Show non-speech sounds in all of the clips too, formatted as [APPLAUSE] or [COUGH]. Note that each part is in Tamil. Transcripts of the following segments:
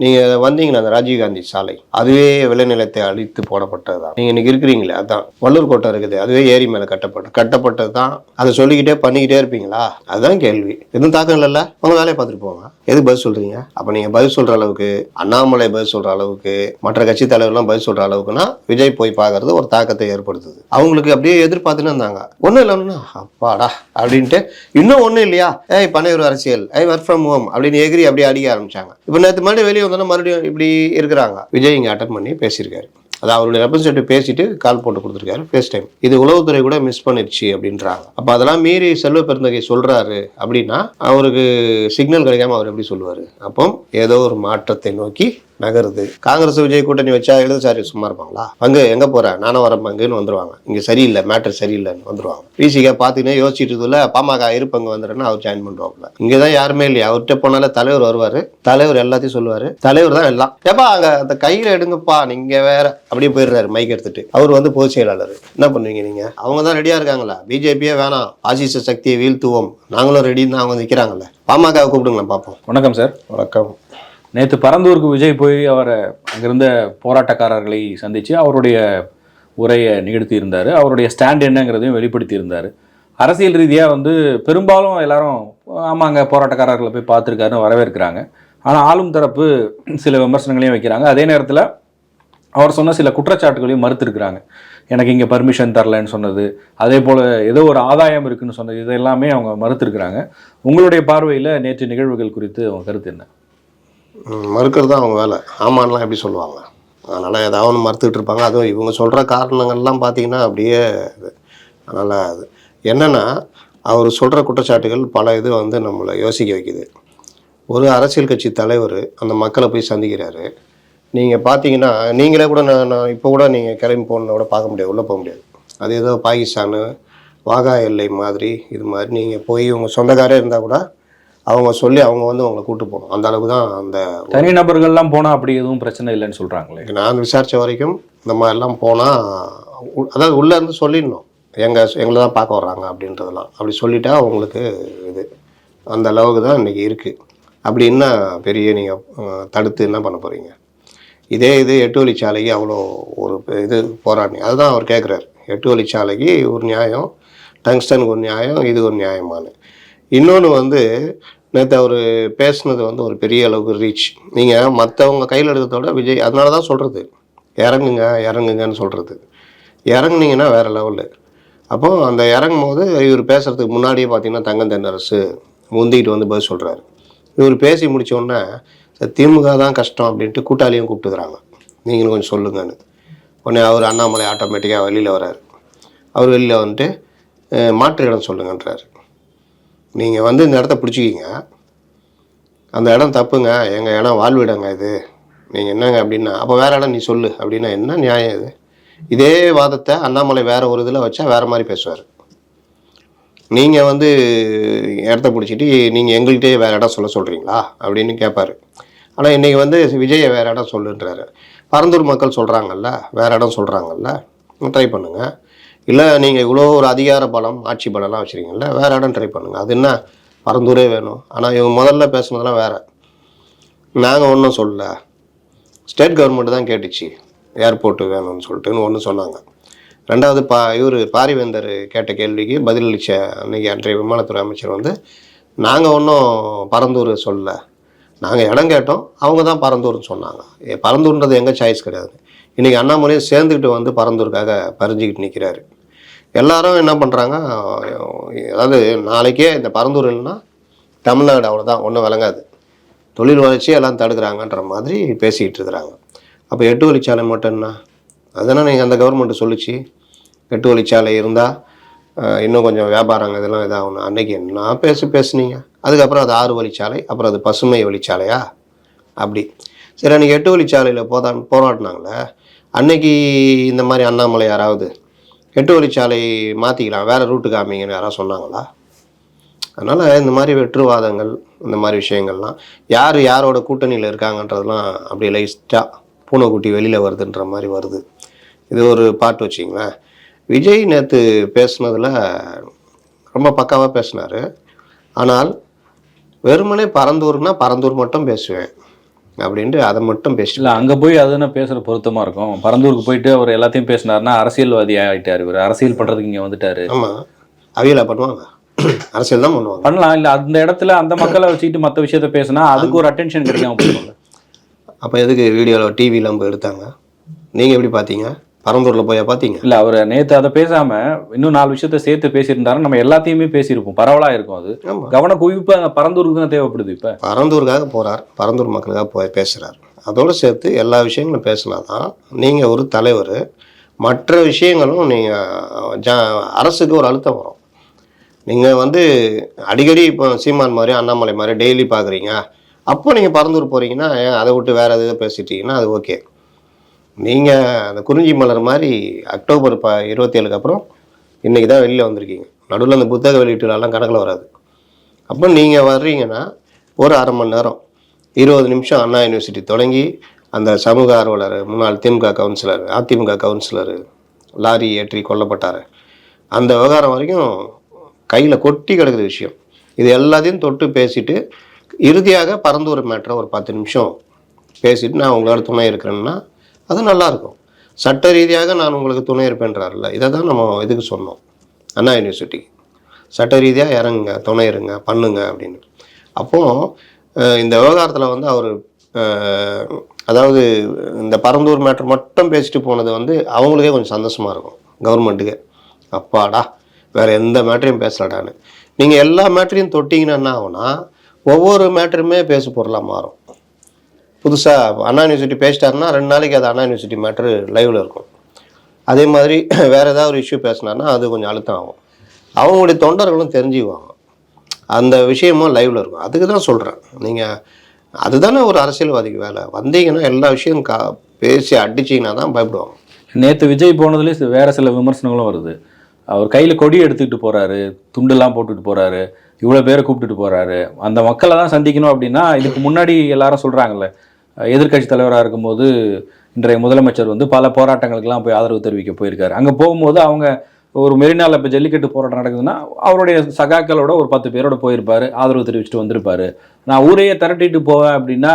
நீங்கள் வந்தீங்களா அந்த ராஜீவ்காந்தி சாலை அதுவே விளைநிலத்தை அழித்து போடப்பட்டது தான் நீங்கள் இன்றைக்கி இருக்கிறீங்களே அதுதான் வள்ளூர் கோட்டை இருக்குது அதுவே ஏரி மேலே கட்டப்பட்டு கட்டப்பட்டது தான் அதை சொல்லிக்கிட்டே பண்ணிக்கிட்டே இருப்பீங்களா? அதுதான் கேள்வி. எதுவும் தாக்கம் இல்லைல்ல உங்கள் வேலையை பார்த்துட்டு போங்க. எதுக்கு பதில் சொல்கிறீங்க அப்போ நீங்கள் பதில் சொல்கிற அளவுக்கு அண்ணாமலை பதில் சொல்கிற அளவுக்கு மற்ற கட்சி தலைவர்லாம் பதில் சொல்கிற அளவுக்குன்னா விஜய் போய் பார்க்கறது ஒரு தாக்கத்தை ஏற்படுத்துது. அவங்களுக்கு அப்படியே எதிர்பார்த்துன்னு இருந்தாங்க. ஒன்றும் இல்லைன்னா அப்பாடா அப்படின்ட்டு இன்னும் ஒன்றும் இல்லையா? ஏய் பனையூர் அரசியல் ஐ ஒர்க் ஃப்ரம் ஹோம் அப்படின்னு எகிரி அப்படியே அடிக்க ஆரம்பிச்சாங்க. இப்போ நேற்று மறுபடியும் வெளியே வந்தோன்னா மறுபடியும் இப்படி இருக்கிறாங்க. விஜய் இங்கே அட்டன் பண்ணி பேசியிருக்காரு. அது அவருடைய ரெப்ரசன்டேட்டிவ் பேசிட்டு கால் போட்டு கொடுத்துருக்காரு. ஃபேஸ் டைம் இது உளவுத்துறை கூட மிஸ் பண்ணிடுச்சு அப்படின்றாங்க. அப்போ அதெல்லாம் மீறி செல்வ பெருந்தகை சொல்றாரு அப்படின்னா அவருக்கு சிக்னல் கிடைக்காம அவர் எப்படி சொல்லுவார்? அப்போ ஏதோ ஒரு மாற்றத்தை நோக்கி நகருது. காங்கிரஸ் விஜய் கூட்டணி வச்சா இடதுசாரி சும்மா இருப்பாங்களா? பங்கு எங்க போற? நானும் வரேன் பங்குன்னு வந்துருவாங்க. இங்க சரியில்லை மேட்டர் சரியில்லைன்னு வந்துருவாங்க. பிசிகா பார்த்துக்கினே யோசிச்சுட்டு இருக்குதுல பாமக இருப்பங்க வந்துடுறேன்னு அவர் ஜாயின் பண்ணுவாப்புல இங்கதான் யாருமே இல்லையா. அவர்கிட்ட போனாலே தலைவர் வருவாரு. தலைவர் எல்லாத்தையும் சொல்லுவாரு. தலைவர் தான் எல்லாம். ஏப்பா அங்க அந்த கையில எடுங்கப்பா நீங்க வேற. அப்படியே போயிடுறாரு மைக் எடுத்துட்டு. அவர் வந்து பொதுச் செயலாளர். என்ன பண்ணுவீங்க நீங்க? அவங்க தான் ரெடியா இருக்காங்களா? பிஜேபியே வேணாம். ஆசிச சக்தியை வீழ்த்துவோம். நாங்களும் ரெடின்னு அவங்க நிக்கிறாங்கல்ல. பாமக கூப்பிடுங்களேன் பார்ப்போம். வணக்கம் சார் வணக்கம். நேற்று பரந்தூருக்கு விஜய் போய் அவரை அங்கிருந்த போராட்டக்காரர்களை சந்தித்து அவருடைய உரையை நிகழ்த்தி இருந்தார் அவருடைய ஸ்டாண்ட் என்னங்கிறதையும் வெளிப்படுத்தி இருந்தார் அரசியல் ரீதியாக வந்து பெரும்பாலும் எல்லாரும் ஆமாங்க போராட்டக்காரர்களை போய் பார்த்துருக்காருன்னு வரவேற்கிறாங்க. ஆனால் ஆளும் தரப்பு சில விமர்சனங்களையும் வைக்கிறாங்க. அதே நேரத்தில் அவர் சொன்ன சில குற்றச்சாட்டுகளையும் மறுத்துருக்குறாங்க. எனக்கு இங்கே பர்மிஷன் தரலன்னு சொன்னது அதே போல் ஏதோ ஒரு ஆதாயம் இருக்குன்னு சொன்னது இதெல்லாமே அவங்க மறுத்துருக்குறாங்க. உங்களுடைய பார்வையில் நேற்று நிகழ்வுகள் குறித்து அவங்க கருத்து என்ன? மறுக்கிறது தான் அவங்க வேலை. ஆமான்லாம் எப்படி சொல்லுவாங்க? அதனால் ஏதாவது ஒன்று மறுத்துக்கிட்டு இருப்பாங்க. அதுவும் இவங்க சொல்கிற காரணங்கள்லாம் பார்த்தீங்கன்னா அப்படியே இது. அதனால் அது. என்னென்னா அவர் சொல்கிற குற்றச்சாட்டுகள் பல இது வந்து நம்மளை யோசிக்க வைக்குது. ஒரு அரசியல் கட்சி தலைவர் அந்த மக்களை போய் சந்திக்கிறாரு. நீங்கள் பார்த்தீங்கன்னா நீங்களே கூட நான் நான் இப்போ கூட நீங்கள் கிளம்பி போன கூட பார்க்க முடியாது. உள்ளே போக முடியாது. அது ஏதோ பாகிஸ்தானு வாகா எல்லை மாதிரி இது மாதிரி நீங்கள் போய் உங்கள் சொந்தக்காரே இருந்தால் கூட அவங்க சொல்லி அவங்க வந்து உங்களை கூட்டு போகணும். அந்த அளவுக்கு தான் அந்த தனி நபர்கள்லாம் போனால் அப்படி எதுவும் பிரச்சனை இல்லைன்னு சொல்கிறாங்களே நான் விசாரித்த வரைக்கும் இந்த மாதிரிலாம் போனால் அதாவது உள்ளே இருந்து சொல்லிடணும். எங்கள் எங்களை தான் பார்க்க வர்றாங்க அப்படின்றதெல்லாம். அப்படி சொல்லிட்டா அவங்களுக்கு இது. அந்த அளவுக்கு தான் இன்றைக்கி இருக்குது அப்படி என்ன பெரிய நீங்கள் தடுத்து என்ன பண்ண போகிறீங்க இதே இது எட்டு வழிச்சாலைக்கு அவ்வளோ ஒரு இது போராடினீங்க அதுதான் அவர் கேட்குறாரு எட்டு வழிச்சாலைக்கு ஒரு நியாயம் டங்ஸ்டனுக்கு ஒரு நியாயம் இது ஒரு நியாயமானு இன்னொன்று வந்து நேற்று அவர் பேசுனது வந்து ஒரு பெரிய அளவுக்கு ரீச் நீங்கள் மற்றவங்க கையில் எடுக்கிறத விட விஜய் அதனால தான் சொல்கிறது இறங்குங்க இறங்குங்கன்னு சொல்கிறது இறங்குனீங்கன்னா வேறு லெவலு அப்போது அந்த இறங்கும் போது இவர் பேசுகிறதுக்கு முன்னாடியே பார்த்தீங்கன்னா தங்கம் தென்னரசு முந்திக்கிட்டு வந்து பதில் சொல்கிறாரு இவர் பேசி முடித்தோடனே திமுக தான் கஷ்டம் அப்படின்ட்டு கூட்டாளியும் கூப்பிட்டுக்கிறாங்க. நீங்களும் கொஞ்சம் சொல்லுங்கன்னு. உடனே அவர் அண்ணாமலை ஆட்டோமேட்டிக்காக வெளியில் வர்றார். அவர் வெளியில் வந்துட்டு மாற்று இடம் சொல்லுங்கன்றார். நீங்கள் வந்து இந்த இடத்த பிடிச்சிக்கிங்க. அந்த இடம் தப்புங்க. எங்கள் இடம் வாழ்விடங்க இது. நீங்கள் என்னங்க அப்படின்னா அப்போ வேறு இடம் நீ சொல்லு. அப்படின்னா என்ன நியாயம் இது? இதே வாதத்தை அண்ணாமலை வேறு ஒரு இதில் வச்சா வேறு மாதிரி பேசுவார். நீங்கள் வந்து இடத்த பிடிச்சிட்டு நீங்கள் எங்கள்கிட்டயே வேறு இடம் சொல்ல சொல்கிறீங்களா அப்படின்னு கேட்பார் ஆனால் இன்றைக்கி வந்து விஜயை வேறு இடம் சொல்லுன்றாரு. பரந்தூர் மக்கள் சொல்கிறாங்கல்ல வேறு இடம் சொல்கிறாங்கல்ல ட்ரை பண்ணுங்கள் இல்லை நீங்கள் இவ்வளோ ஒரு அதிகார பலம் ஆட்சி பலம்லாம் வச்சுருக்கீங்கல்ல வேறு இடம் ட்ரை பண்ணுங்கள் அது என்ன? பரந்தூரே வேணும். ஆனால் இவங்க முதல்ல பேசுனதெல்லாம் வேறு. நாங்கள் ஒன்றும் சொல்லல. ஸ்டேட் கவர்மெண்ட் தான் கேட்டுச்சு. ஏர்போர்ட்டு வேணும்னு சொல்லிட்டுன்னு ஒன்று சொன்னாங்க. ரெண்டாவது பா இவர் பாரிவேந்தர் கேட்ட கேள்விக்கு பதிலளித்த அன்றைக்கி அன்றைய விமானத்துறை அமைச்சர் வந்து நாங்கள் ஒன்றும் பரந்தூர் சொல்லல. நாங்கள் இடம் கேட்டோம். அவங்க தான் பரந்தூர்னு சொன்னாங்க. பரந்தூர்ன்றது எங்கள் சாய்ஸ் கிடையாது. இன்றைக்கி அண்ணாமலையும் சேர்ந்துக்கிட்டு வந்து பரந்தூருக்காக பறிஞ்சிக்கிட்டு நிற்கிறாரு எல்லாரும் என்ன பண்ணுறாங்க அதாவது நாளைக்கே இந்த பரந்தூர் இல்லைன்னா தமிழ்நாடு அவ்வளோதான் ஒன்றும் விளங்காது. தொழில் வளர்ச்சி எல்லாம் தடுக்கிறாங்கன்ற மாதிரி பேசிக்கிட்டு இருக்கிறாங்க. அப்போ எட்டு வழிச்சாலை மட்டும்னா அதனால் நீங்கள் அந்த கவர்மெண்ட்டு சொல்லிச்சு. எட்டு வழிச்சாலை இருந்தால் இன்னும் கொஞ்சம் வியாபாரங்க இதெல்லாம் இதாகணும் அன்னைக்கு என்ன பேசி பேசுனீங்க? அதுக்கப்புறம் அது ஆறு வழிச்சாலை அப்புறம் அது பசுமை வழிச்சாலையா? அப்படி. சரி அன்றைக்கி எட்டு வழிச்சாலையில் போதா போராடினாங்களே அன்னைக்கு இந்த மாதிரி அண்ணாமலை யாராவது எட்டு வழிச்சாலை மாற்றிக்கலாம் வேறு ரூட்டு காமிங்கன்னு யாராவது சொன்னாங்களா? அதனால் இந்த மாதிரி வெற்றுவாதங்கள் இந்த மாதிரி விஷயங்கள்லாம் யார் யாரோட கூட்டணியில் இருக்காங்கன்றதெல்லாம் அப்படியே லைஸ்ட்டாக பூனைக்குட்டி வெளியில் வருதுன்ற மாதிரி வருது. இது ஒரு பாட்டு வச்சிங்களேன் விஜய் நேற்று பேசுனதில் ரொம்ப பக்காவாக பேசினார். ஆனால் வெறுமனே பரந்தூர்னால் பரந்தூர் மட்டும் பேசுவேன். அப்படின்ட்டு அதை மட்டும் பேசிட்டு இல்ல அங்க போய் அதுன்னு பேசுற பொருத்தமா இருக்கும்? பரந்தூருக்கு போயிட்டு அவர் எல்லாத்தையும் பேசினாருன்னா அரசியல்வாதி ஆயிட்டாரு இவர். அரசியல் பண்றதுக்கு இங்க வந்துட்டாரு. ஆமாம் அவியலா பண்ணுவாங்க. அரசியல் தான் பண்ணுவாங்க. பண்ணலாம். இல்ல அந்த இடத்துல அந்த மக்களை வச்சுக்கிட்டு மத்த விஷயத்த பேசினா அதுக்கு ஒரு அட்டென்ஷன் கிடைக்காம போயிரும்ல அப்போ எதுக்கு வீடியோவில் டிவியில் போய் எடுத்தாங்க? நீங்கள் எப்படி பார்த்தீங்க? பரந்தூரில் போய் பார்த்தீங்க இல்ல அவர் நேத்து அதை பேசாம இன்னும் நாலு விஷயத்த சேர்த்து பேசியிருந்தாரு நம்ம எல்லாத்தையுமே பேசியிருப்போம். பரவலா இருக்கும் அது. கவன குவிப்பு அங்க பரந்தூருக்கு தான் தேவைப்படுது இப்ப? பரந்தூருக்காக போகிறார் பரந்தூர் மக்களுக்காக போய் பேசுகிறார் அதோடு சேர்த்து எல்லா விஷயங்களும் பேசினா தான் நீங்கள் ஒரு தலைவர் மற்ற விஷயங்களும் நீங்கள் ஜ அரசுக்கு ஒரு அழுத்தம் வரும். நீங்கள் வந்து அடிக்கடி இப்போ சீமான் மாதிரி அண்ணாமலை மாதிரி டெய்லி பார்க்குறீங்க அப்போ நீங்கள் பரந்தூர் போகிறீங்கன்னா அதை விட்டு வேறு எதாவது பேசிட்டீங்கன்னா அது ஓகே. நீங்கள் அந்த குறிஞ்சி மலர் மாதிரி அக்டோபர் ப இருபத்தேழுக்கு அப்புறம் இன்றைக்கி தான் வெளியில் வந்திருக்கீங்க. நடுவில் அந்த புத்தக வெளியீட்டுலாம் கணக்கில் வராது. அப்போ நீங்கள் வர்றீங்கன்னா ஒரு அரை மணி நேரம் இருபது நிமிஷம் அண்ணா யூனிவர்சிட்டி தொடங்கி அந்த சமூக ஆர்வலர் முன்னாள் DMK councillor AIADMK councillor lorry ஏற்றி கொல்லப்பட்டார். அந்த விவகாரம் வரைக்கும் கையில் கொட்டி கிடக்குது விஷயம். இது எல்லாத்தையும் தொட்டு பேசிட்டு இறுதியாக பரந்தூர் மேட்ரை ஒரு பத்து நிமிஷம் பேசிட்டு நான் உங்களோட துணை இருக்கிறேன்னா அது நல்லாயிருக்கும். சட்ட ரீதியாக நான் உங்களுக்கு துணை இருப்பேன்றாருல்ல இதை தான் நம்ம இதுக்கு சொன்னோம் அண்ணா யூனிவர்சிட்டிக்கு சட்ட ரீதியாக இறங்குங்க துணை இருங்க பண்ணுங்க அப்படின்னு. அப்போது இந்த விவகாரத்தில் வந்து அவர் அதாவது இந்த பரந்தூர் மேட்ரு மட்டும் பேசிட்டு போனது வந்து அவங்களுக்கே கொஞ்சம் சந்தோஷமாக இருக்கும் கவர்மெண்ட்டுக்கு. அப்பாடா வேறு எந்த மேட்ரையும் பேசலடான்னு நீங்கள் எல்லா மேட்ரையும் தொட்டிங்கன்னா என்ன ஆகும்னா ஒவ்வொரு மேட்டருமே பேசு பொருளாக மாறும். புதுசாக அண்ணா யூனிவர்சிட்டி பேசிட்டாருன்னா ரெண்டு நாளைக்கு அது அண்ணா யூனிவர்சிட்டி மேட்ரு லைவில் இருக்கும். அதே மாதிரி [CLEARS THROAT] வேறு ஏதாவது ஒரு இஷ்யூ பேசினாருன்னா அது கொஞ்சம் அழுத்தம் ஆகும். அவங்களுடைய தொண்டர்களும் தெரிஞ்சுக்குவாங்க. அந்த விஷயமும் லைவில் இருக்கும். அதுக்கு தான் சொல்கிறேன் நீங்கள் அதுதானே ஒரு அரசியல்வாதிக்கு வேலை. வந்தீங்கன்னா எல்லா விஷயம் கா பேசி அடிச்சிங்கன்னா தான் பயப்படுவாங்க. நேற்று விஜய் போனதுலேயே வேறு சில விமர்சனங்களும் வருது. அவர் கையில் கொடி எடுத்துக்கிட்டு போகிறாரு துண்டெல்லாம் போட்டுட்டு போகிறாரு இவ்வளோ பேரை கூப்பிட்டுட்டு போகிறாரு அந்த மக்களை தான் சந்திக்கணும் அப்படின்னா இதுக்கு முன்னாடி எல்லாரும் சொல்கிறாங்களே எதிர்க்கட்சி தலைவராக இருக்கும்போது இன்றைய முதலமைச்சர் வந்து பல போராட்டங்களுக்கெல்லாம் போய் ஆதரவு தெரிவிக்க போயிருக்காரு. அங்கே போகும்போது அவங்க ஒரு மெரினாவில் இப்போ ஜல்லிக்கட்டு போராட்டம் நடக்குதுன்னா அவருடைய சகாக்களோட ஒரு பத்து பேரோட போயிருப்பார் ஆதரவு தெரிவிச்சுட்டு வந்திருப்பாரு. நான் ஊரையே திரட்டிட்டு போவேன் அப்படின்னா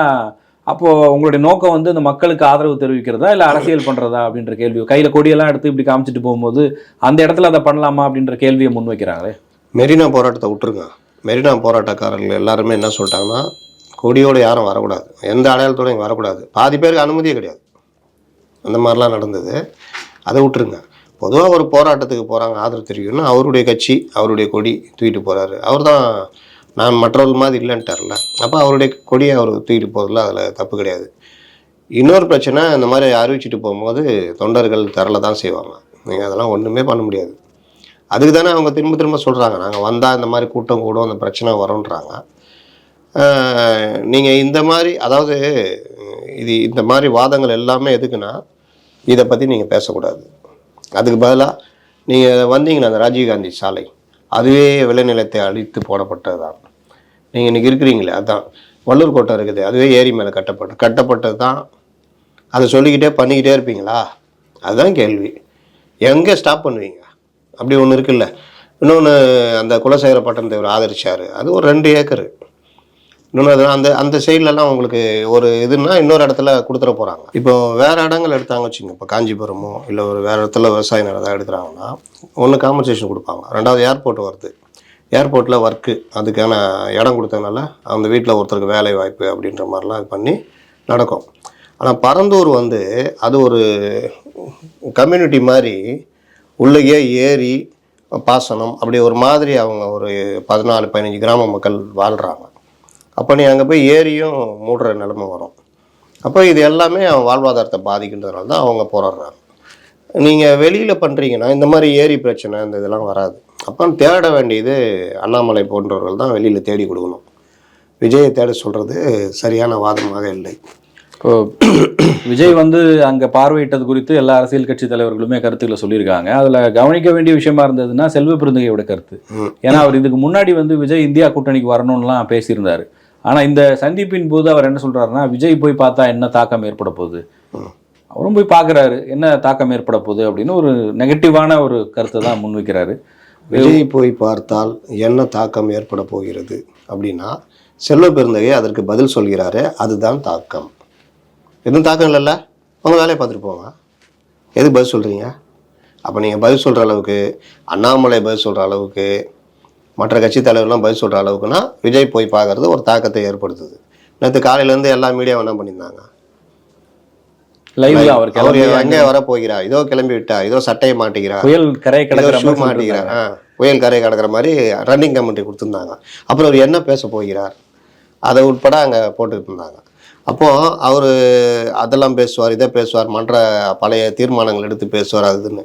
அப்போது உங்களுடைய நோக்கம் வந்து இந்த மக்களுக்கு ஆதரவு தெரிவிக்கிறதா இல்லை அரசியல் பண்ணுறதா அப்படின்ற கேள்வி கையில் கொடியெல்லாம் எடுத்து இப்படி காமிச்சிட்டு போகும்போது அந்த இடத்துல அதை பண்ணலாமா அப்படின்ற கேள்வியை முன்வைக்கிறாங்களே? மெரினா போராட்டத்தை விட்டுருங்க. மெரினா போராட்டக்காரர்கள் எல்லாருமே என்ன சொல்லிட்டாங்கன்னா கொடியோடு யாரும் வரக்கூடாது. எந்த அடையாளத்தோடும் இங்கே வரக்கூடாது. பாதி பேருக்கு அனுமதியே கிடையாது. அந்த மாதிரிலாம் நடந்தது. அதை விட்டுருங்க. பொதுவாக ஒரு போராட்டத்துக்கு போகிறாங்க ஆதரவு தெரிவிக்கணும்னா அவருடைய கட்சி அவருடைய கொடி தூக்கிட்டு போகிறாரு அவர் தான் நான் மற்றவர்கள் மாதிரி இல்லைன்ட்டார்ல. அப்போ அவருடைய கொடியை அவர் தூக்கிட்டு போகிறதுல அதில் தப்பு கிடையாது. இன்னொரு பிரச்சனை இந்த மாதிரி அறிவிச்சிட்டு போகும்போது தொண்டர்கள் தரல தான் செய்வாங்க. நீங்கள் அதெல்லாம் ஒன்றுமே பண்ண முடியாது. அதுக்கு தானே அவங்க திரும்ப திரும்ப சொல்கிறாங்க நாங்கள் வந்தால் இந்த மாதிரி கூட்டம் கூடும் அந்த பிரச்சனை வரோன்றாங்க நீங்கள் இந்த மாதிரி அதாவது இது இந்த மாதிரி வாதங்கள் எல்லாமே எதுக்குன்னா இதை பற்றி நீங்கள் பேசக்கூடாது. அதுக்கு பதிலாக நீங்கள் வந்தீங்கன்னா அந்த ராஜீவ்காந்தி சாலை அதுவே விளைநிலத்தை அழித்து போடப்பட்டது தான் நீங்கள் இன்றைக்கி இருக்கிறீங்களே அதுதான் வள்ளூர் கோட்டை இருக்குது அதுவே ஏரி மேலே கட்டப்பட்ட கட்டப்பட்டது தான் அதை சொல்லிக்கிட்டே பண்ணிக்கிட்டே இருப்பீங்களா? அதுதான் கேள்வி. எங்கே ஸ்டாப் பண்ணுவீங்க? அப்படி ஒன்று இருக்குல்ல. இன்னொன்று அந்த குலசேகர பட்டணத்தை தேவர் ஆதரித்தார் அது ஒரு ரெண்டு ஏக்கரு. இன்னொன்று அந்த அந்த சைட்லலாம் உங்களுக்கு ஒரு இதுன்னா இன்னொரு இடத்துல கொடுத்துட போகிறாங்க இப்போ வேறு இடங்கள் எடுத்தாங்க வச்சுங்க இப்போ காஞ்சிபுரமோ இல்லை ஒரு வேறு இடத்துல விவசாய நிலம் எடுக்கிறாங்கன்னா ஒன்று காம்பன்சேஷன் கொடுப்பாங்க. ரெண்டாவது ஏர்போர்ட் வருது. ஏர்போர்ட்டில் ஒர்க்கு அதுக்கான இடம் கொடுத்ததுனால அந்த வீட்டில் ஒருத்தருக்கு வேலை வாய்ப்பு அப்படின்ற மாதிரிலாம் இது பண்ணி நடக்கும். ஆனால் பரந்தூர் வந்து அது ஒரு கம்யூனிட்டி மாதிரி உள்ளேயே ஏரி பாசனம் அப்படி ஒரு மாதிரி அவங்க ஒரு பதினாலு பதினஞ்சு கிராம மக்கள் வாழ்கிறாங்க அப்போ நீ அங்கே போய் ஏரியும் மூடுற நிலைமை வரும். அப்போ இது எல்லாமே அவன் வாழ்வாதாரத்தை பாதிக்கின்றதுனால தான் அவங்க போராடுறாங்க. நீங்கள் வெளியில் பண்ணுறீங்கன்னா இந்த மாதிரி ஏரி பிரச்சனை இந்த இதெல்லாம் வராது. அப்போ தேட வேண்டியது அண்ணாமலை போன்றவர்கள் தான் வெளியில் தேடி கொடுக்கணும். விஜயை தேட சொல்கிறது சரியான வாதமாக இல்லை. விஜய் வந்து அங்க பார்வையிட்டது குறித்து எல்லா அரசியல் கட்சி தலைவர்களுமே கருத்துக்களை சொல்லியிருக்காங்க. அதுல கவனிக்க வேண்டிய விஷயமா இருந்ததுன்னா செல்வ பெருந்தகையோட கருத்து. ஏன்னா அவர் இதுக்கு முன்னாடி வந்து விஜய் இந்தியா கூட்டணிக்கு வரணும்லாம் பேசியிருந்தாரு. ஆனால் இந்த சந்திப்பின் போது அவர் என்ன சொல்கிறாருன்னா விஜய் போய் பார்த்தா என்ன தாக்கம் ஏற்பட போகுது? அவரும் போய் பார்க்குறாரு என்ன தாக்கம் ஏற்பட போகுது அப்படின்னு ஒரு நெகட்டிவான ஒரு கருத்தை தான் முன்வைக்கிறாரு விஜய் போய் பார்த்தால் என்ன தாக்கம் ஏற்பட போகிறது அப்படின்னா செல்வ பெருந்தகை அதற்கு பதில் சொல்கிறாரு அதுதான் தாக்கம். எதுவும் தாக்கம் இல்லைல்ல? உங்கள் வேலையை பார்த்துட்டு போங்க. எதுக்கு பதில் சொல்கிறீங்க அப்போ நீங்கள் பதில் சொல்கிற அளவுக்கு அண்ணாமலை பதில் சொல்கிற அளவுக்கு மற்ற கட்சி தலைவர்லாம் பதில் சொல்கிற அளவுக்குனா விஜய் போய் பார்க்கறது ஒரு தாக்கத்தை ஏற்படுத்துது. நேற்று காலையிலேருந்து எல்லா மீடியாவும் என்ன பண்ணியிருந்தாங்க? அவர் அவர் எங்கே வர போகிறார் இதோ கிளம்பி விட்டா இதோ சட்டையை மாட்டிக்கிறார் புயல் கரை கிடக்கிற மாட்டிக்கிறார் புயல் கரை கடக்கிற மாதிரி ரன்னிங் கமெண்ட்ரி கொடுத்துருந்தாங்க. அப்புறம் அவர் என்ன பேச போகிறார்? அதை உட்பட அங்கே போட்டுக்கிட்டு இருந்தாங்க. அப்போது அவர் அதெல்லாம் பேசுவார் இதை பேசுவார் மன்ற பழைய தீர்மானங்கள் எடுத்து பேசுவார் அது இதுன்னு.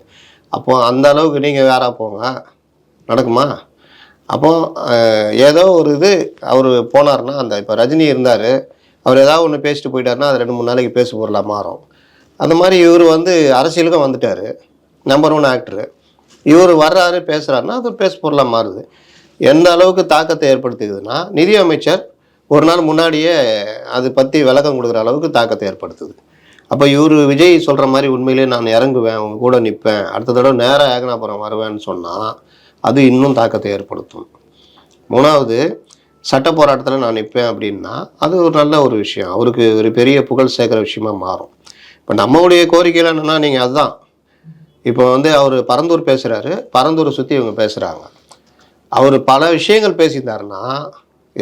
அப்போ அந்த அளவுக்கு நீங்கள் வேறா போங்க? நடக்குமா? அப்போது ஏதோ ஒரு இது அவர் போனார்னா அந்த இப்போ ரஜினி இருந்தார் அவர் ஏதாவது ஒன்று பேசிட்டு போயிட்டாருன்னா அது ரெண்டு மூணு நாளைக்கு பேசு பொருளாக மாறும். அந்த மாதிரி இவர் வந்து அரசியலுக்கும் வந்துட்டார் நம்பர் ஒன் ஆக்டரு இவர் வர்றாரு பேசுகிறாருன்னா அது பேச பொருளாக மாறுது. எந்த அளவுக்கு தாக்கத்தை ஏற்படுத்துதுன்னா நிதியமைச்சர் ஒரு நாள் முன்னாடியே அது பற்றி விளக்கம் கொடுக்குற அளவுக்கு தாக்கத்தை ஏற்படுத்துது. அப்போ இவர் விஜய் சொல்கிற மாதிரி உண்மையிலேயே நான் இறங்குவேன் அவங்க கூட நிற்பேன் அடுத்த தடவை நேராக ஏகனாபுரம் வருவேன்னு சொன்னால் அது இன்னும் தாக்கத்தை ஏற்படுத்தும். மூணாவது சட்ட போராட்டத்தில் நான் நிற்பேன் அப்படின்னா அது ஒரு நல்ல ஒரு விஷயம். அவருக்கு ஒரு பெரிய புகழ் சேர்க்குற விஷயமா மாறும். இப்போ நம்மளுடைய கோரிக்கையில் என்னென்னா நீங்கள் அதுதான். இப்போ வந்து அவர் பரந்தூர் பேசுகிறாரு பரந்தூரை சுற்றி இவங்க பேசுகிறாங்க அவர் பல விஷயங்கள் பேசியிருந்தாருன்னா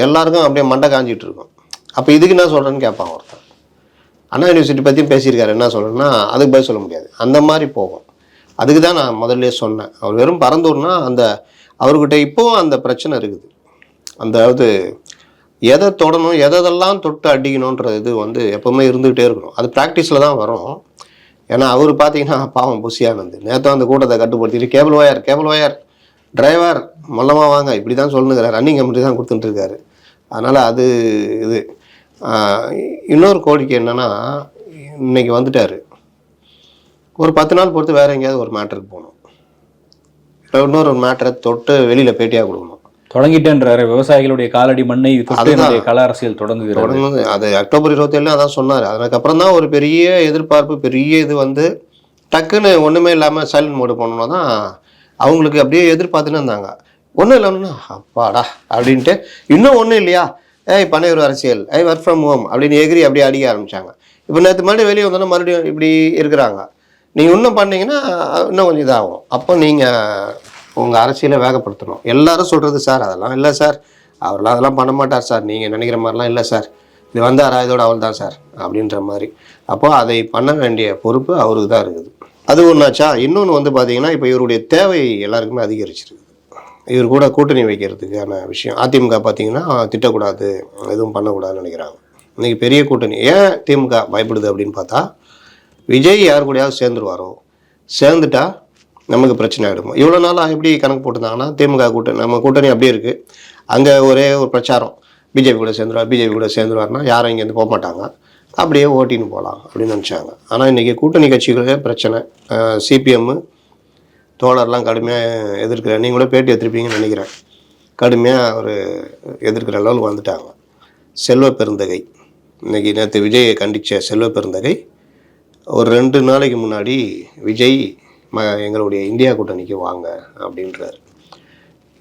எல்லாருக்கும் அப்படியே மண்டை காஞ்சிட்டு இருக்கும். அப்போ இதுக்கு என்ன சொல்கிறேன்னு கேட்பான் ஒருத்தன். அண்ணா யூனிவர்சிட்டி பற்றியும் பேசியிருக்காரு. என்ன சொல்கிறேன்னா அதுக்கு பதில் சொல்ல முடியாது. அந்த மாதிரி போகும். அதுக்கு தான் நான் முதல்ல சொன்னேன். அவர் வெறும் பறந்தூர்னா அந்த அவர்கிட்ட இப்போவும் அந்த பிரச்சனை இருக்குது. அந்த அதாவது எதை தொடணும் எதெல்லாம் தொட்டு அடிக்கணுன்ற இது வந்து எப்போவுமே இருந்துகிட்டே இருக்கணும். அது ப்ராக்டிஸில் தான் வரும். ஏன்னா அவர் பார்த்தீங்கன்னா பாவம் புசியானது. நேற்று அந்த கூட்டத்தை கட்டுப்படுத்திட்டு cable wire cable wire driver மல்லமாக வாங்க. இப்படி தான் சொல்லுங்கிறார் ரன்னிங் கமிட்டி தான் கொடுத்துட்டுருக்காரு. அதனால் அது இது. இன்னொரு கோரிக்கை என்னென்னா இன்னைக்கு வந்துட்டார். ஒரு பத்து நாள் பொறுத்து வேற எங்கேயாவது ஒரு மேட்டருக்கு போகணும். இன்னொரு மேட்டரை தொட்டு வெளியில் பேட்டியாக கொடுக்கணும். தொடங்கிட்டேன்றாரு. விவசாயிகளுடைய காலடி மண்ணை கள அரசியல் தொடங்குகிறது. தொடர்ந்து அது அக்டோபர் இருபத்தேழுல அதான் சொன்னார். அதுக்கப்புறம் தான் ஒரு பெரிய எதிர்பார்ப்பு பெரிய இது வந்து டக்குன்னு ஒன்றுமே இல்லாமல் சைலண்ட் மோடு போனோம்னா தான் அவங்களுக்கு அப்படியே எதிர்பார்த்துன்னு இருந்தாங்க. ஒன்றும் இல்லைன்னா அப்பாடா அப்படின்ட்டு. இன்னும் ஒன்றும் இல்லையா? ஏய் பனையூர் அரசியல். ஏய் ஒர்க் ஃப்ரம் ஹோம் அப்படின்னு எகிரி அப்படியே அடிக்க ஆரம்பிச்சாங்க. இப்போ நேற்று மறுபடியும் வெளியே வந்தோன்னா மறுபடியும் இப்படி இருக்கிறாங்க. நீங்கள் இன்னும் பண்ணீங்கன்னா இன்னும் கொஞ்சம் இதாகும். அப்போ நீங்கள் உங்கள் அரசியலை வேகப்படுத்தணும். எல்லாரும் சொல்கிறது சார் அதெல்லாம் இல்லை சார். அவரெல்லாம் அதெல்லாம் பண்ண மாட்டார் சார். நீங்கள் நினைக்கிற மாதிரிலாம் இல்லை சார். இது வந்தாரா? இதோட அவள் தான் சார் அப்படின்ற மாதிரி. அப்போது அதை பண்ண வேண்டிய பொறுப்பு அவருக்கு தான் இருக்குது. அது ஒன்றாச்சா இன்னொன்று வந்து பார்த்தீங்கன்னா இப்போ இவருடைய தேவை எல்லாருக்குமே அதிகரிச்சிருக்கு இவர் கூட கூட்டணி வைக்கிறதுக்கான விஷயம். அதிமுக பார்த்தீங்கன்னா திட்டக்கூடாது எதுவும் பண்ணக்கூடாதுன்னு நினைக்கிறாங்க. இன்றைக்கி பெரிய கூட்டணி. ஏன் திமுக பயப்படுது அப்படின்னு பார்த்தா விஜய் யார் கூடயாவது சேர்ந்துருவாரோ சேர்ந்துட்டா நமக்கு பிரச்சனை ஆகிடுமோ இவ்வளோ நாளாக எப்படி கணக்கு போட்டிருந்தாங்கன்னா திமுக கூட்டணி நம்ம கூட்டணி அப்படியே இருக்குது அங்கே ஒரே ஒரு பிரச்சாரம். பிஜேபி கூட சேர்ந்துருவார் பிஜேபி கூட சேர்ந்துருவார்னா யாரும் இங்கேருந்து போக மாட்டாங்க அப்படியே ஓட்டின்னு போகலாம் அப்படின்னு நினச்சாங்க. ஆனால் இன்றைக்கி கூட்டணி கட்சிகளே பிரச்சனை. சிபிஎம்மு தோழர்லாம் கடுமையாக எதிர்க்கிற நீங்கள் கூட பேட்டி எடுத்திருப்பீங்கன்னு நினைக்கிறேன். கடுமையாக ஒரு எதிர்க்கிற லெவலுக்கு வந்துட்டாங்க. செல்வ பெருந்தகை. இன்னைக்கு நேற்று விஜயை கண்டித்த செல்வ பெருந்தகை ஒரு ரெண்டு நாளைக்கு முன்னாடி விஜய் ம எங்களுடைய இந்தியா கூட்டணிக்கு வாங்க அப்படின்றார்.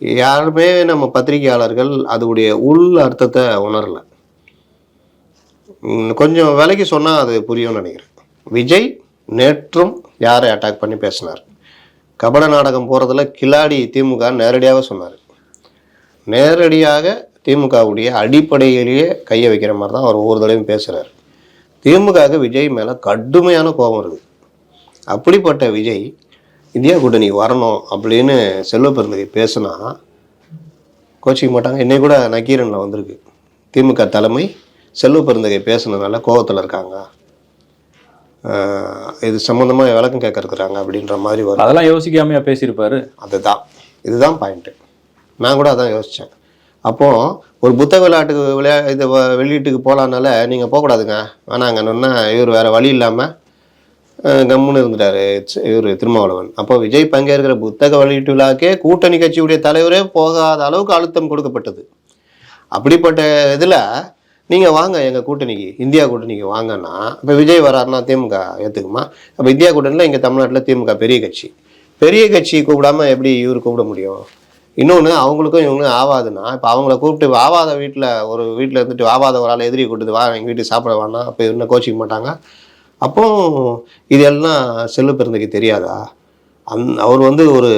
யாருமே நம்ம பத்திரிகையாளர்கள் அதோடைய உள் அர்த்தத்தை உணரல. கொஞ்சம் விலைக்கு சொன்னால் அது புரியும்னு நினைக்கிறேன். விஜய் நேற்றும் யாரை அட்டாக் பண்ணி பேசினார்? கபட நாடகம் போகிறதுல கிலாடி திமுக நேரடியாக சொன்னார். நேரடியாக திமுகவுடைய அடிப்படையிலேயே கையை வைக்கிற மாதிரி தான் அவர் ஒவ்வொரு தடவையும் பேசுகிறார் திமுகவுக்கு விஜய் மேலே கடுமையான கோபம் இருக்குது அப்படிப்பட்ட விஜய் இந்தியா கூட்டணி வரணும் அப்படின்னு செல்வ பெருந்தகை பேசுனா கோச்சிக்க மாட்டாங்க. என்னை கூட நக்கீரனில் வந்திருக்கு. திமுக தலைமை செல்வ பெருந்தகை பேசுனதுனால கோவத்தில் இருக்காங்க. இது சம்மந்தமாக விளக்கம் கேட்க இருக்கிறாங்க அப்படின்ற மாதிரி வரும். அதெல்லாம் யோசிக்காமையா பேசியிருப்பாரு. அதுதான். இதுதான் பாயிண்ட்டு நான் கூட அதான் யோசித்தேன் அப்போது ஒரு புத்தக விளையாட்டுக்கு விளையா இது வ- வெளியீட்டுக்கு போகலான்னால நீங்கள் போகக்கூடாதுங்க. வேணாங்கன்னு இவர் வேறு வழி இல்லாமல் கம்முன்னு இருந்துட்டாரு இவர் திருமாவளவன். அப்போ விஜய் பங்கேற்கிற புத்தக வெளியீட்டு விழாக்கே கூட்டணி கட்சியுடைய தலைவரே போகாத அளவுக்கு அழுத்தம் கொடுக்கப்பட்டது. அப்படிப்பட்ட இதில் நீங்கள் வாங்க எங்கள் கூட்டணிக்கு இந்தியா கூட்டணிக்கு வாங்கன்னா இப்போ விஜய் வராருன்னா திமுக ஏற்றுக்குமா அப்போ இந்தியா கூட்டணியில் இங்கே தமிழ்நாட்டில் திமுக பெரிய கட்சி. பெரிய கட்சி கூப்பிடாம எப்படி இவர் கூப்பிட முடியும்? இன்னொன்று அவங்களுக்கும் இவங்களும் ஆவாதுன்னா இப்போ அவங்கள கூப்பிட்டு ஆவாத வீட்டில் ஒரு வீட்டில் இருந்துட்டு ஆவாத ஒரு ஆள் எதிரி கூட்டுது வா எங்கள் வீட்டுக்கு சாப்பிட வேணா அப்போ இன்னும் கோச்சிக்க மாட்டாங்க? அப்போ இதெல்லாம் செல்லு பிறந்தக்கு தெரியாதா? அந் அவர் வந்து ஒரு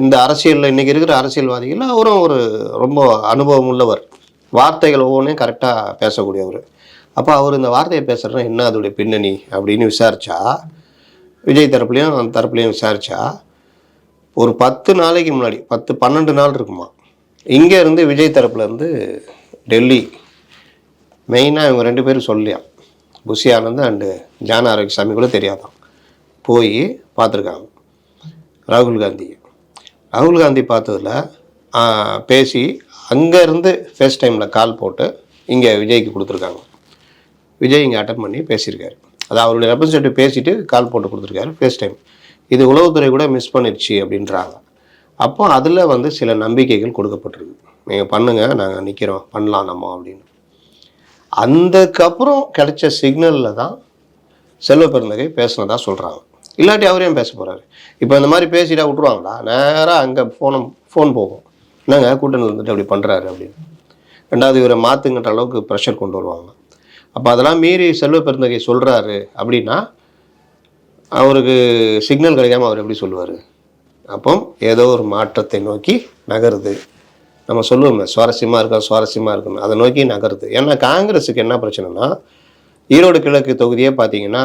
இந்த அரசியலில் இன்றைக்கி இருக்கிற அரசியல்வாதிகள் அவரும் ஒரு ரொம்ப அனுபவம் உள்ளவர். வார்த்தைகள் ஒவ்வொன்றையும் கரெக்டாக பேசக்கூடியவர். அப்போ அவர் இந்த வார்த்தையை பேசுகிறனா என்ன அதோடைய பின்னணி அப்படின்னு விசாரிச்சா விஜய் தரப்புலையும் அந்த தரப்புலையும் விசாரித்தா ஒரு பத்து நாளைக்கு முன்னாடி பத்து பன்னெண்டு நாள் இருக்குமா? இங்கே இருந்து விஜய் தரப்புலேருந்து டெல்லி மெயினாக இவங்க ரெண்டு பேரும் சொல்லியா புஷி ஆனந்த் அண்டு ஜான ஆரோக்கியசாமி கூட தெரியாதான். போய் பார்த்துருக்காங்க. ராகுல் காந்தி. ராகுல் காந்தி பார்த்ததுல பேசி அங்கேருந்து ஃபேஸ் டைமில் கால் போட்டு இங்கே விஜய்க்கு கொடுத்துருக்காங்க. விஜய் இங்கே அட்டன் பண்ணி பேசியிருக்காரு. அது அவருடைய ரெப்ரசன்டேட்டிவ் பேசிட்டு கால் போட்டு கொடுத்துருக்காரு ஃபேஸ் டைம் இது உளவுத்துறை கூட மிஸ் பண்ணிடுச்சு அப்படின்றாங்க. அப்போ அதில் வந்து சில நம்பிக்கைகள் கொடுக்கப்பட்டிருக்கு. நீங்கள் பண்ணுங்கள் நாங்கள் நிற்கிறோம் பண்ணலாம் நம்ம அப்படின்னு. அந்தக்கப்புறம் கிடைச்ச சிக்னலில் தான் செல்வ பெருந்தகை சொல்கிறாங்க இல்லாட்டி அவரே பேச போகிறாரு இப்போ இந்த மாதிரி பேசிட்டா விட்ருவாங்களா நேராக அங்கே ஃபோனும் ஃபோன் போகும். என்னங்க கூட்டணியில் இருந்துட்டு அப்படி பண்ணுறாரு அப்படின்னு. ரெண்டாவது இவரை மாற்றுங்கிற அளவுக்கு ப்ரெஷர் கொண்டு வருவாங்க. அப்போ அதெல்லாம் மீறி செல்வ பெருந்தகை சொல்கிறாரு அப்படின்னா அவருக்கு சிக்னல் கிடைக்காம அவர் எப்படி சொல்லுவார்? அப்போ ஏதோ ஒரு மாற்றத்தை நோக்கி நகருது. நம்ம சொல்லுவோமே சுவாரஸ்யமாக இருக்கா சுவாரஸ்யமாக இருக்கணும் அதை நோக்கி நகருது. ஏன்னா காங்கிரஸுக்கு என்ன பிரச்சனைனா ஈரோடு கிழக்கு தொகுதியே பார்த்தீங்கன்னா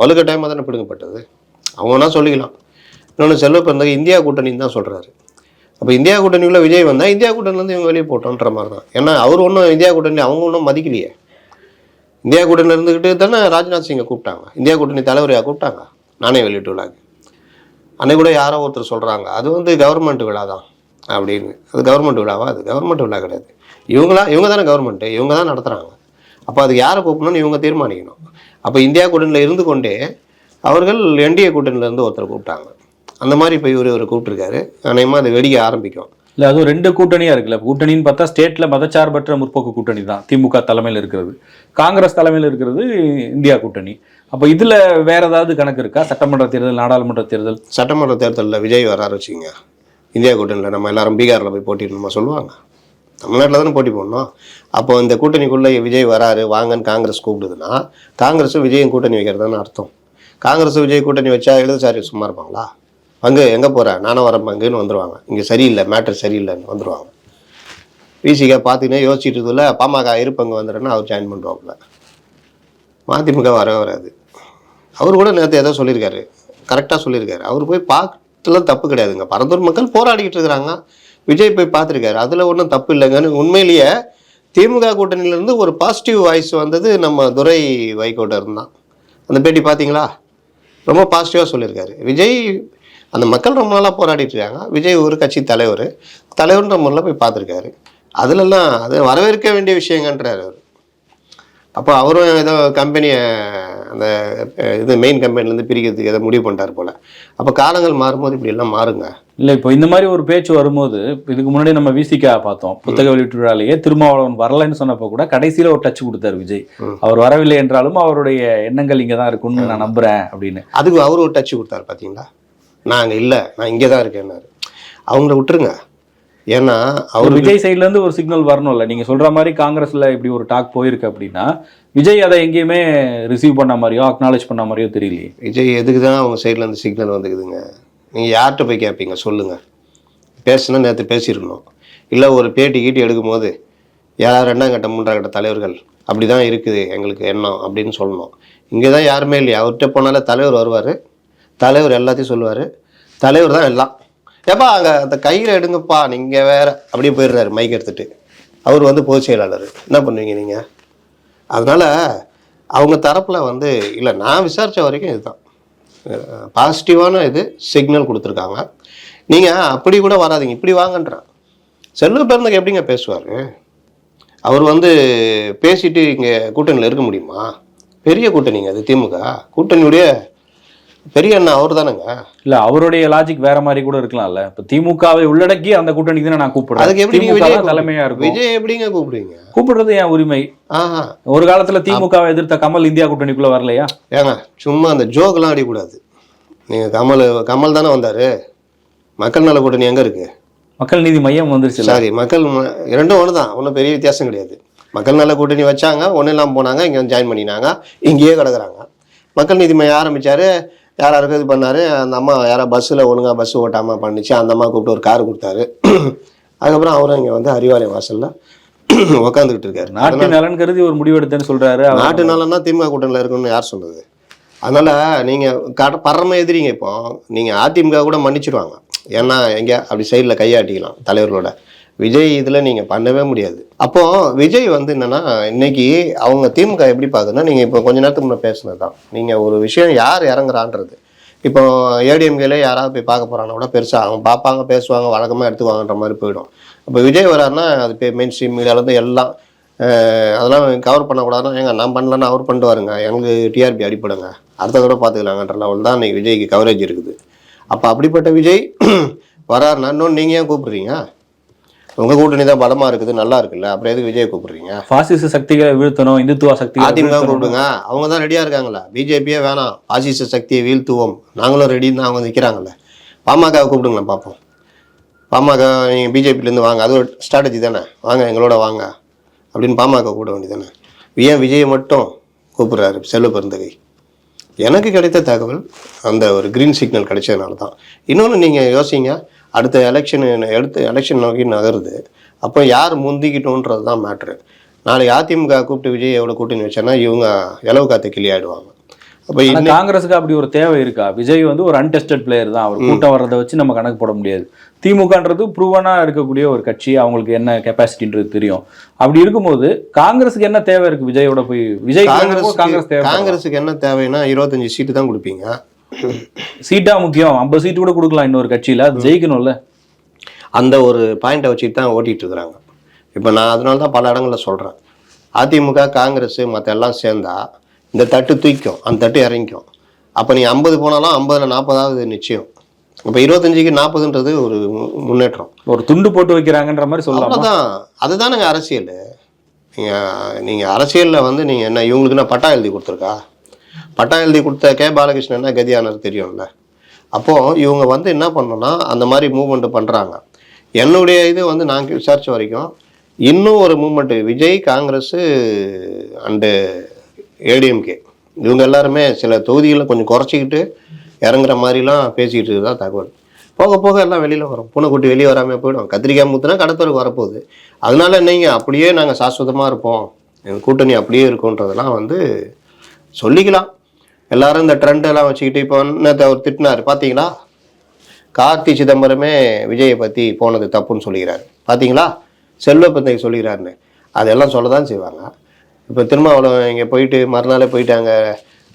வலுக்கட்டாயமாக தானே பிடுங்கப்பட்டது. அவங்க சொல்லிக்கலாம். இன்னொன்று செல்வ பிறந்தக இந்தியா கூட்டணின்னு தான் சொல்கிறாரு அப்போ இந்தியா கூட்டணிக்குள்ளே விஜய் வந்தால் இந்தியா கூட்டணிலேருந்து இவங்க வெளியே போட்டோன்ற மாதிரி தான் ஏன்னா அவர் ஒன்றும் இந்தியா கூட்டணி அவங்க ஒன்றும் மதிக்கலையே. இந்தியா கூட்டணியில் இருந்துக்கிட்டு தானே ராஜ்நாத் சிங்கை கூப்பிட்டாங்க. இந்தியா கூட்டணி தலைவரையாக கூப்பிட்டாங்க. நானே வெளியிட்டு விழாக்கு. அன்னைக்கு கூட யாரோ ஒருத்தர் சொல்கிறாங்க அது வந்து கவர்மெண்ட் விழா தான் அப்படின்னு. அது கவர்மெண்ட் விழாவா? அது கவர்மெண்ட் விழா கிடையாது. இவங்களா இவங்க தானே கவர்மெண்ட்டு இவங்க தான் நடத்துகிறாங்க அப்போ அதுக்கு யாரை கூப்பிடணும்னு இவங்க தீர்மானிக்கணும். அப்போ இந்தியா கூட்டணியில் இருந்து கொண்டே அவர்கள் என்டிஏ கூட்டணியிலேருந்து ஒருத்தர் கூப்பிட்டாங்க. அந்த மாதிரி இப்போ இவர் இவர் கூப்பிட்டுருக்காரு. அநேகமாக அது வெடிக்க ஆரம்பிக்கும். இல்லை அதுவும் ரெண்டு கூட்டணியாக இருக்குல்ல. கூட்டணின்னு பார்த்தா ஸ்டேட்டில் மதச்சார்பற்ற முற்போக்கு கூட்டணி தான் திமுக தலைமையில் இருக்கிறது. காங்கிரஸ் தலைமையில் இருக்கிறது இந்தியா கூட்டணி. அப்போ இதில் வேற ஏதாவது கணக்கு இருக்கா? சட்டமன்ற தேர்தல் நாடாளுமன்ற தேர்தல்? சட்டமன்ற தேர்தலில் விஜய் வராரு வச்சுக்கோங்க. இந்தியா கூட்டணியில் நம்ம எல்லாரும் பீகாரில் போய் போட்டிடணுமா சொல்லுவாங்க. தமிழ்நாட்டில் தானே போட்டி போடணும். அப்போ இந்த கூட்டணிக்குள்ளே விஜய் வராரு வாங்கன்னு காங்கிரஸ் கூப்பிடுதுன்னா காங்கிரஸும் விஜயும் கூட்டணி வைக்கிறதுன்னு அர்த்தம். காங்கிரஸ் விஜய் கூட்டணி வச்சா இடதுசாரி சும்மா இருப்பாங்களா? பங்கு எங்கே போகிறேன் நானும் வரேன் பங்குன்னு வந்துடுவாங்க இங்கே சரியில்லை மேட்ரு சரியில்லைன்னு வந்துடுவாங்க விசிகா பார்த்தீங்கன்னா யோசிச்சுட்டு இருக்குதுல பாமக இருப்பங்க வந்துடுறேன்னா அவர் ஜாயின் பண்ணுவாப்புல. மதிமுக வர வராது. அவர் கூட நேற்று ஏதோ சொல்லியிருக்காரு. கரெக்டாக சொல்லியிருக்காரு. அவர் போய் பார்க்கலாம் தப்பு கிடையாதுங்க. பரந்தூர் மக்கள் போராடிக்கிட்டு இருக்கிறாங்க. விஜய் போய் பார்த்துருக்காரு. அதில் ஒன்றும் தப்பு இல்லைங்கன்னு உண்மையிலேயே திமுக கூட்டணியிலேருந்து ஒரு பாசிட்டிவ் வாய்ஸ் வந்தது நம்ம துரை வைகோட்டர் தான். அந்த பேட்டி பார்த்தீங்களா? ரொம்ப பாசிட்டிவாக சொல்லியிருக்காரு. விஜய் அந்த மக்கள் ரொம்ப நாளாக போராடிட்டு இருக்காங்க. விஜய் ஒரு கட்சி தலைவர். தலைவர்ன்ற முறையில் போய் பார்த்துருக்காரு. அதுலலாம் அது வரவேற்க வேண்டிய விஷயங்கன்றார் அவர். அப்போ அவரும் ஏதோ கம்பெனியை அந்த இது மெயின் கம்பெனிலேருந்து பிரிக்கிறதுக்கு ஏதோ முடிவு பண்ணிட்டார் போல். அப்போ காலங்கள் மாறும்போது இப்படி எல்லாம் மாறுங்க? இல்ல இப்போ இந்த மாதிரி ஒரு பேச்சு வரும்போது இதுக்கு முன்னாடி நம்ம விசிகா பார்த்தோம். புத்தக வெளியீட்டு விழாலேயே திருமாவளவன் வரலைன்னு சொன்னப்போ கூட கடைசியில ஒரு டச் கொடுத்தாரு விஜய். அவர் வரவில்லை என்றாலும் அவருடைய எண்ணங்கள் இங்க தான் இருக்கும்னு நான் நம்புறேன் அப்படின்னு. அதுக்கு அவர் ஒரு டச் கொடுத்தாரு பார்த்தீங்களா நான் அங்கே இல்லை நான் இங்கே தான் இருக்கேன்னாரு. அவங்கள விட்டுருங்க. ஏன்னா அவர் விஜய் சைடுல இருந்து ஒரு சிக்னல் வரணும்ல. நீங்க சொல்ற மாதிரி காங்கிரஸ்ல இப்படி ஒரு டாக் போயிருக்கு அப்படின்னா விஜய் அதை எங்கேயுமே ரிசீவ் பண்ண மாதிரியோ அக்னாலேஜ் பண்ண மாதிரியோ தெரியலையே. விஜய் எதுக்கு தான் அவங்க சைடில் இருந்து சிக்னல் வந்துக்குதுங்க? நீங்கள் யார்கிட்ட போய் கேட்பீங்க சொல்லுங்கள் பேசுனா நேற்று பேசியிருக்கணும் இல்லை ஒரு பேட்டி கீட்டி எடுக்கும்போது யாராவது ரெண்டாம் கட்ட மூன்றாம் கட்ட தலைவர்கள்? அப்படி தான் இருக்குது எங்களுக்கு எண்ணம் அப்படின்னு சொல்லணும் இங்கே தான் யாருமே இல்லையா. அவர்கிட்ட போனாலே தலைவர் வருவார். தலைவர் எல்லாத்தையும் சொல்லுவார். தலைவர் தான் எல்லாம். ஏப்பா அங்கே அந்த கையில் எடுங்கப்பா நீங்கள் வேற. அப்படியே போயிடுறாரு மைக் எடுத்துட்டு. அவர் வந்து பொதுச் செயலாளர். என்ன பண்ணுவீங்க நீங்கள் அதனால் அவங்க தரப்பில் வந்து இல்லை நான் விசாரித்த வரைக்கும் இதுதான். பாசிட்டிவான இது சிக்னல் கொடுத்துருக்காங்க. நீங்கள் அப்படி கூட வராதீங்க இப்படி வாங்கன்றான். செல்லு பிறந்தக்கு எப்படிங்க பேசுவார்? அவர் வந்து பேசிட்டு இங்கே கூட்டணியில் இருக்க முடியுமா? பெரிய கூட்டணிங்க அது திமுக. கூட்டணியுடைய பெரிய அண்ணா அவர் தானேங்க இல்ல அவருடைய லாஜிக் வேற மாதிரி கூட இருக்கலாம்ல. இப்ப திமுகவை உள்ளடக்கி அந்த கூட்டணிக்கு தானே நான் கூப்பிடுறேன். அதுக்கு எப்படி நீங்க தலைமையா இருக்கும். விஜய் எப்படிங்க கூப்பிடுவீங்க? கூப்பிடுறது என் உரிமை. ஒரு காலத்துல திமுகவை எதிர்த்த கமல் இந்தியா கூட்டணிக்குள்ள வரலையா? ஏங்க சும்மா அந்த ஜோக்கெல்லாம் அடிக்கூடாது நீங்கள் கமல் கமல் தானே வந்தார். மக்கள் நல கூட்டணி எங்கே இருக்குது மக்கள் நீதி மையம் வந்துருச்சு சாரி மக்கள் ம- ரெண்டும் ஒன்று தான் ஒன்றும் பெரிய வித்தியாசம் கிடையாது. மக்கள் நல்ல கூட்டணி வச்சாங்க ஒன்றும் இல்லாமல் போனாங்க இங்கே வந்து ஜாயின் பண்ணினாங்க இங்கேயே கிடக்குறாங்க. மக்கள் நீதி மையம் ஆரம்பிச்சாரு. யார் யாருக்கு இது பண்ணாரு அந்த அம்மா யாரோ பஸ்ஸில் ஒழுங்காக பஸ் ஓட்டாமல் பண்ணிச்சு அந்த அம்மா கூப்பிட்டு ஒரு கார் கொடுத்தாரு. [CLEARS THROAT] அதுக்கப்புறம் அவரும் இங்கே வந்து அறிவாலயம் வாசலில் [CLEARS THROAT] உக்காந்துக்கிட்டு இருக்காரு. நாட்டு நலன் கருதி ஒரு முடிவெடுத்தேன்னு சொல்றாரு. அவர் நாட்டு நலன்னா திமுக கூட்டணியில் இருக்குன்னு யார் சொன்னது? அதனால நீங்கள் கட பரம எதிரிங்க இப்போ. நீங்கள் அதிமுக கூட மன்னிச்சிடுவாங்க ஏன்னா எங்கே அப்படி சைடில் கையாட்டிக்கலாம் தலைவர்களோட. விஜய் இதில் நீங்கள் பண்ணவே முடியாது. அப்போது விஜய் வந்து என்னென்னா இன்றைக்கி அவங்க திமுக எப்படி பார்க்குதுன்னா நீங்கள் இப்போ கொஞ்ச நேரத்துக்கு முன்னே பேசுனது தான் நீங்கள் ஒரு விஷயம் யார் இறங்குறான்றது. இப்போ ஏடிஎம்கேல யாராவது போய் பார்க்க போகிறாங்கன்னா கூட பெருசாக அவங்க பார்ப்பாங்க பேசுவாங்க வழக்கமாக எடுத்துவாங்கன்ற மாதிரி போயிடும். அப்போ விஜய் வராருன்னா அது மெயின் ஸ்ட்ரீம் மீடியாவிலேருந்து எல்லாம் அதெல்லாம் கவர் பண்ணக்கூடாதுன்னா ஏங்க நான் பண்ணலன்னா அவர் பண்ணிட்டு வாருங்க. எங்களுக்கு டிஆர்பி அடிப்படுங்க அடுத்த தடவை பார்த்துக்கலாங்கன்ற லெவல் தான் இன்னைக்கு விஜய்க்கு கவரேஜ் இருக்குது. அப்போ அப்படிப்பட்ட விஜய் [CLEARS THROAT] வராருன்னா இன்னொன்று நீங்கள் ஏன் கூப்பிடுறீங்க? உங்கள் கூட்டணி தான் பலமாக இருக்குது நல்லா இருக்குல்ல? அப்புறம் எதுக்கு விஜய் கூப்பிடுறீங்க? பாசிச சக்திகளை வீழ்த்தணும் இந்துத்துவ சக்திகளை அதிமுக. கூப்பிடுங்க. அவங்க தான் ரெடியாக இருக்காங்களா பிஜேபியே வேணாம். ஆசிச சக்தியை வீழ்த்துவோம். நாங்களும் ரெடின்னு தான் அவங்க நிற்கிறாங்கல்ல பாமகவை கூப்பிடுங்களேன் பார்ப்போம் பாமக நீங்கள் பிஜேபிலேருந்து வாங்க. அது ஒரு ஸ்ட்ராட்டஜி தானே. வாங்க எங்களோட வாங்க. அப்படின்னு பாமக கூட வேண்டியதானே ஏன் விஜயை மட்டும் கூப்பிடுறாரு? செல்வ பெருந்தகை. எனக்கு கிடைத்த தகவல் அந்த ஒரு கிரீன் சிக்னல் கிடைச்சதுனால தான் இன்னொன்று நீங்கள் யோசிங்க. அடுத்த எலெக்ஷன் எடுத்து எலெக்ஷன் நோக்கி நகருது. அப்போ யார் முந்திக்கிட்டோன்றது தான் மேட்ரு நாளைக்கு அதிமுக கூப்பிட்டு விஜய் எவ்வளோ கூட்டணி வச்சேன்னா இவங்க இலவு காத்து கிளி ஆயிடுவாங்க அப்போ காங்கிரஸுக்கு அப்படி ஒரு தேவை இருக்கா? விஜய் வந்து ஒரு அன்டெஸ்டட் பிளேயர் தான். அவர் கூட்டம் வர்றதை வச்சு நம்ம கணக்கு போட முடியாது. திமுகன்றது ப்ரூவனா இருக்கக்கூடிய ஒரு கட்சி. அவங்களுக்கு என்ன கெப்பாசிட்டின்றது தெரியும். அப்படி இருக்கும்போது காங்கிரஸுக்கு என்ன தேவை இருக்கு? விஜயோட போய் விஜய் காங்கிரஸ் காங்கிரஸ் தேவை காங்கிரஸுக்கு என்ன தேவைன்னா இருபத்தஞ்சு சீட்டு தான் கொடுப்பீங்க. சீட்டா முக்கியம். ஐம்பது சீட்டு கூட கொடுக்கலாம் இன்னொரு கட்சியில. அது ஜெயிக்கணும்ல. அந்த ஒரு பாயிண்ட்டை வச்சுட்டு தான் ஓட்டிகிட்டு இருக்கிறாங்க. இப்போ நான் அதனால தான் பல இடங்களில் சொல்கிறேன் அதிமுக காங்கிரஸ் மற்ற எல்லாம் சேர்ந்தா இந்த தட்டு தூக்கும் அந்த தட்டு இறங்கிக்கும். அப்போ நீ ஐம்பது போனாலும் ஐம்பதில் நாற்பதாவது நிச்சயம். இப்போ இருபத்தஞ்சுக்கு நாற்பதுன்றது ஒரு முன்னேற்றம். ஒரு துண்டு போட்டு வைக்கிறாங்கன்ற மாதிரி சொல்லலாமா? அவ்வளோதான் அதுதானுங்க அரசியல். நீங்கள் நீங்கள் அரசியலில் வந்து நீங்கள் என்ன இவங்களுக்கு நான் பட்டா எழுதி கொடுத்துருக்கா? பட்டா எழுதி கொடுத்த கே. பாலகிருஷ்ணன்னா கதியானது தெரியும்ல. அப்போது இவங்க வந்து என்ன பண்ணணும்னா அந்த மாதிரி மூவ்மெண்ட் பண்ணுறாங்க என்னுடைய இது வந்து நான் விசாரித்த வரைக்கும் இன்னும் ஒரு மூமெண்ட்டு விஜய் காங்கிரஸு அண்டு ஏடிஎம்கே இவங்க எல்லாருமே சில தொகுதிகளை கொஞ்சம் குறைச்சிக்கிட்டு இறங்குற மாதிரிலாம் பேசிக்கிட்டு இருக்கதா தகவல். போக போக எல்லாம் வெளியில் வரும். பூனைக்குட்டி வெளியே வராமல் போயிடும். கத்திரிக்காய் முத்துனா கடத்தருக்கு வரப்போகுது. அதனால நீங்கள் அப்படியே நாங்கள் சாஸ்வதமாக இருப்போம். எங்கள் கூட்டணி அப்படியே இருக்குன்றதெல்லாம் வந்து சொல்லிக்கலாம். எல்லாரும் இந்த ட்ரெண்ட் எல்லாம் வச்சுக்கிட்டு இப்போ நேற்று அவர் திட்டினார் பார்த்தீங்களா கார்த்தி சிதம்பரமே விஜயை பற்றி போனது தப்புன்னு சொல்லிக்கிறாரு. பார்த்தீங்களா செல்வ சொல்லிக்கிறாருன்னு. அதெல்லாம் சொல்ல தான் செய்வாங்க. இப்போ திரும்ப அவ்வளோ இங்கே போயிட்டு மறுநாளே போயிட்டாங்க.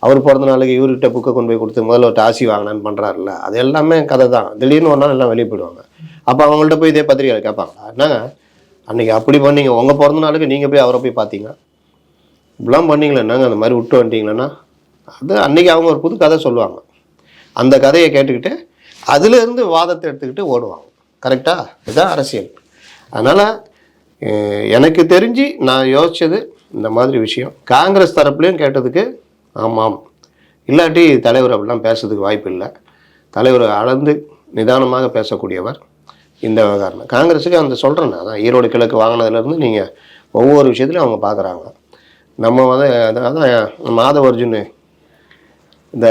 அவர் பிறந்த நாளுக்கு இவர்கிட்ட புக்கை கொண்டு போய் கொடுத்து முதல்ல ஒரு ஆசி வாங்கினான்னு பண்ணுறாருல்ல அது எல்லாமே கதை தான். திடீர்னு ஒரு நாள் எல்லாம் வெளியே போயிடுவாங்க அப்போ அவங்கள்ட்ட போய் இதே பத்திரிகையில் கேட்பாங்களா? என்னங்க? அன்றைக்கி அப்படி பண்ணீங்க. உங்கள் பிறந்த நாளுக்கு நீங்கள் போய் அவரை போய் பார்த்தீங்க இப்படிலாம் பண்ணிங்களே நாங்கள் அந்த மாதிரி விட்டு வந்துட்டீங்களேன்னா? அது அன்றைக்கி அவங்க ஒரு புது கதை சொல்லுவாங்க. அந்த கதையை கேட்டுக்கிட்டு அதுலேருந்து வாதத்தை எடுத்துக்கிட்டு ஓடுவாங்க. கரெக்டாக இதுதான் அரசியல். அதனால் எனக்கு தெரிஞ்சு நான் யோசித்தது இந்த மாதிரி விஷயம். காங்கிரஸ் தரப்புலையும் கேட்டதுக்கு ஆமாம். இல்லாட்டி தலைவர் அப்படிலாம் பேசுறதுக்கு வாய்ப்பு இல்லை. தலைவர் அளந்து நிதானமாக பேசக்கூடியவர் இந்த விவகாரம். காங்கிரஸுக்கு அந்த சொல்கிறேன் அதான் ஈரோடு கிழக்கு வாங்கினதுலேருந்து நீங்கள் ஒவ்வொரு விஷயத்துலையும் அவங்க பார்க்குறாங்க. நம்ம வந்து அதான் மாதவ அர்ஜுன் இந்த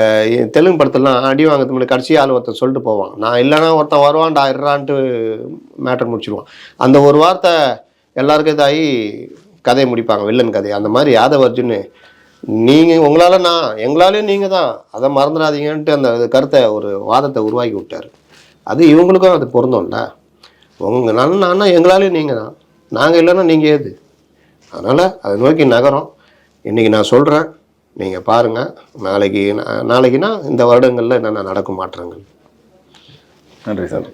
தெலுங்கு படத்துலலாம் அடி வாங்கிறது முன்னாடி கடைசி ஆள் ஒருத்தன் சொல்லிட்டு போவான். நான் இல்லைன்னா ஒருத்தன் வருவான்டா இறான்ட்டு மேட்டர் முடிச்சிடுவான் அந்த ஒரு வார்த்தை எல்லாருக்கும் இதாகி கதையை முடிப்பாங்க வில்லன் கதை. அந்த மாதிரி யாதவ அர்ஜுன் நீங்கள் உங்களால் நான் எங்களாலேயும் நீங்கள் தான். அதை மறந்துடாதீங்கன்ட்டு அந்த கருத்தை ஒரு வாதத்தை உருவாக்கி விட்டார். அது இவங்களுக்கும் அது பொருந்தோம்ல உங்களால நான் எங்களாலேயும் நீங்கள் தான். நாங்கள் இல்லைன்னா நீங்கள் ஏது அதனால் அதை நோக்கி நகரம். இன்றைக்கி நான் சொல்கிறேன் நீங்கள் பாருங்கள் நாளைக்கு நா- நாளைக்குனா இந்த வருடங்களில் என்னென்ன நடக்கும் மாற்றங்கள்? நன்றி சார்.